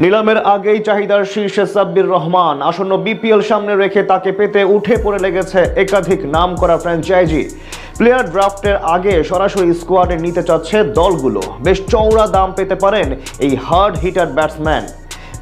নিলামের আগেই চাহিদার শীর্ষে সাব্বির রহমান। আসন্ন বিপিএল সামনে রেখে তাকে পেতে উঠে পড়ে লেগেছে একাধিক নাম করা ফ্র্যাঞ্চাইজি প্লেয়ার ড্রাফটের আগে সরাসরি স্কোয়াডে নিতে চাচ্ছে দলগুলো। বেশ চওড়া দাম পেতে পারেন এই হার্ড হিটার ব্যাটসম্যান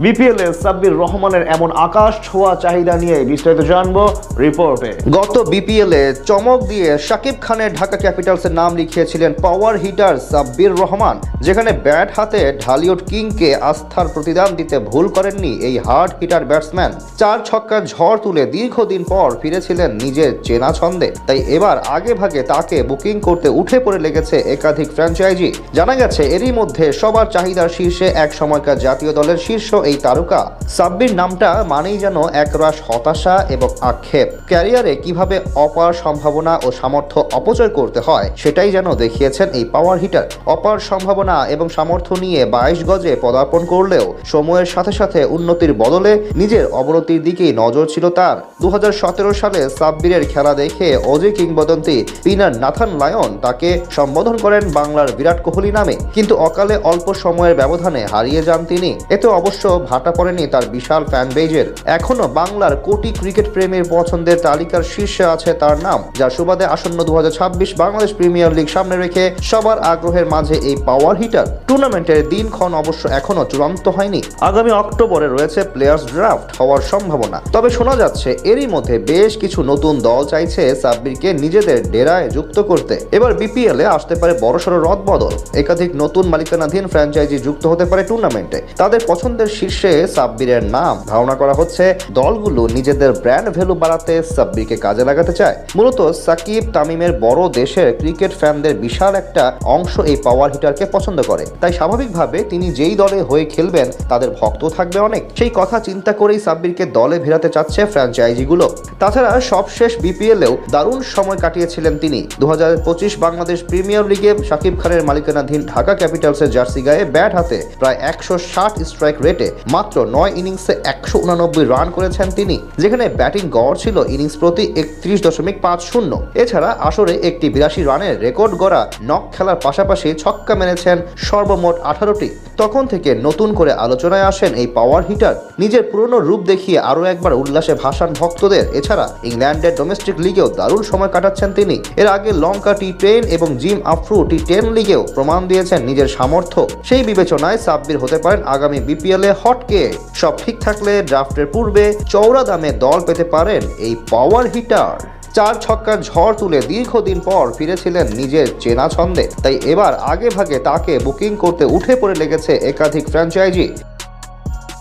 বিপিএলে সাব্বির রহমানের এমন আকাশ ছোঁয়া চাহিদা নিয়ে বিস্তারিত জানব রিপোর্টে। গত বিপিএলে চমক দিয়ে শাকিব খানের ঢাকা ক্যাপিটালসের নাম লিখিয়েছিলেন পাওয়ার হিটার সাব্বির রহমান, যেখানে ব্যাট হাতে ঢালিউড কিংকে আস্থার প্রতিদান দিতে ভুল করেননি এই হার্ড হিটার ব্যাটসম্যান। চার ছক্কার ঝড় তুলে দীর্ঘদিন পর ফিরেছিলেন নিজের চেনা ছন্দে। তাই এবার আগে ভাগে তাকে বুকিং করতে উঠে পড়ে লেগেছে একাধিক ফ্র্যাঞ্চাইজি। জানা গেছে, এরই মধ্যে সবার চাহিদার শীর্ষে এক সময়কার জাতীয় দলের শীর্ষ এই তারকা। সাব্বির নামটা মানেই যেন একরাশ হতাশা এবং আক্ষেপ। ক্যারিয়ারে কীভাবে অপার সম্ভাবনা ও সামর্থ্য অপচয় করতে হয়, সেটাই যেন দেখিয়েছেন এই পাওয়ার হিটার। অপার সম্ভাবনা এবং সামর্থ্য নিয়ে বাইশ গজে পদার্পণ করলেও সময়ের সাথে সাথে উন্নতির বদলে নিজের অবনতির দিকেই নজর ছিল তার। দু হাজার সতেরো সালে সাব্বিরের খেলা দেখে অজয় কিংবদন্তি পিনার নাথান লায়ন তাকে সম্বোধন করেন বাংলার বিরাট কোহলি নামে। কিন্তু অকালে অল্প সময়ের ব্যবধানে হারিয়ে যান তিনি। এতে অবশ্য ভাটা পড়েনি তার বিশাল ফ্যান বেজের এখনও বাংলার কোটি ক্রিকেট প্রেমীর পছন্দের তালিকার শীর্ষে আছে তার নাম যার সুবাদে আসন্ন দুই হাজার ছাব্বিশ বাংলাদেশ প্রিমিয়ার লিগ সামনে রেখে সবার আগ্রহের মাঝে এই পাওয়ার হিটার টুর্নামেন্টের দিনক্ষণ অবশ্য এখনও চূড়ান্ত হয়নি। আগামী অক্টোবরে রয়েছে প্লেয়ার্স ড্রাফট হওয়ার সম্ভাবনা। তবে শোনা যাচ্ছে, এরই মধ্যে বেশ কিছু নতুন দল চাইছে সাব্বিরকে নিজেদের ডেরায় যুক্ত করতে। এবার বিপিএল এ আসতে পারে বড়সড় রদ বদল একাধিক নতুন মালিকানাধীন ফ্র্যাঞ্চাইজি যুক্ত হতে পারে টুর্নামেন্টে। তাদের পছন্দের শীর্ষে সাব্বিরের নাম। ধারণা করা হচ্ছে, দলগুলো নিজেদের ব্র্যান্ড ভ্যালু বাড়াতে সাব্বিরকে কাজে লাগাতে চায়। মূলত সাকিব তামিমের বড় দেশের ক্রিকেট ফ্যানদের বিশাল একটা অংশ এই পাওয়ার হিটারকে পছন্দ করে। তাই স্বাভাবিকভাবে তিনি যেই দলে হয়ে খেলবেন, তাদের ভক্ত থাকবে অনেক। সেই কথা চিন্তা করেই সাব্বিরকে দলে ভেরাতে চাচ্ছে ফ্র্যাঞ্চাইজিগুলো তাছাড়া সবশেষ বিপিএলেও দারুণ সময় কাটিয়েছিলেন তিনি। দু হাজার পঁচিশ বাংলাদেশ প্রিমিয়ার লিগে শাকিব খানের মালিকানাধীন ঢাকা ক্যাপিটালসের জার্সি গায়ে ব্যাট হাতে। প্রায় একশো ষাট স্ট্রাইক রেটে মাত্র নয় ইনিংসে একশো উনানব্বই রান করেছেন তিনি, যেখানে ব্যাটিং গড় ছিল ইনিংস প্রতি একত্রিশ দশমিক পাঁচ শূন্য। এছাড়া আসরে একটি বিরাশি রানের রেকর্ড গড়া নক খেলার পাশাপাশি ছক্কা মেরেছেন সর্বমোট আঠারোটি। তখন থেকে নতুন করে আলোচনায় আসেন এই পাওয়ার হিটার নিজের পুরনো রূপ দেখিয়ে আরও একবার উল্লাসে ভাসান ভক্তদের। এছাড়া ইংল্যান্ডের ডোমেস্টিক লিগেও দারুণ সময় কাটাচ্ছেন তিনি। এর আগে লঙ্কা টি টেন এবং জিম আফ্রু টি টেন লিগেও প্রমাণ দিয়েছেন নিজের সামর্থ্য। সেই বিবেচনায় সাব্বির হতে পারেন আগামী বিপিএল হটকে সব ঠিক থাকলে ড্রাফটের পূর্বে চৌড়া দামে দল পেতে পারেন এই পাওয়ার হিটার চার ছক্কার ঝড় তুলে দীর্ঘদিন পর ফিরেছিলেন নিজের চেনা ছন্দে। তাই এবার আগে ভাগে তাকে বুকিং করতে উঠে পড়ে লেগেছে একাধিক ফ্র্যাঞ্চাইজি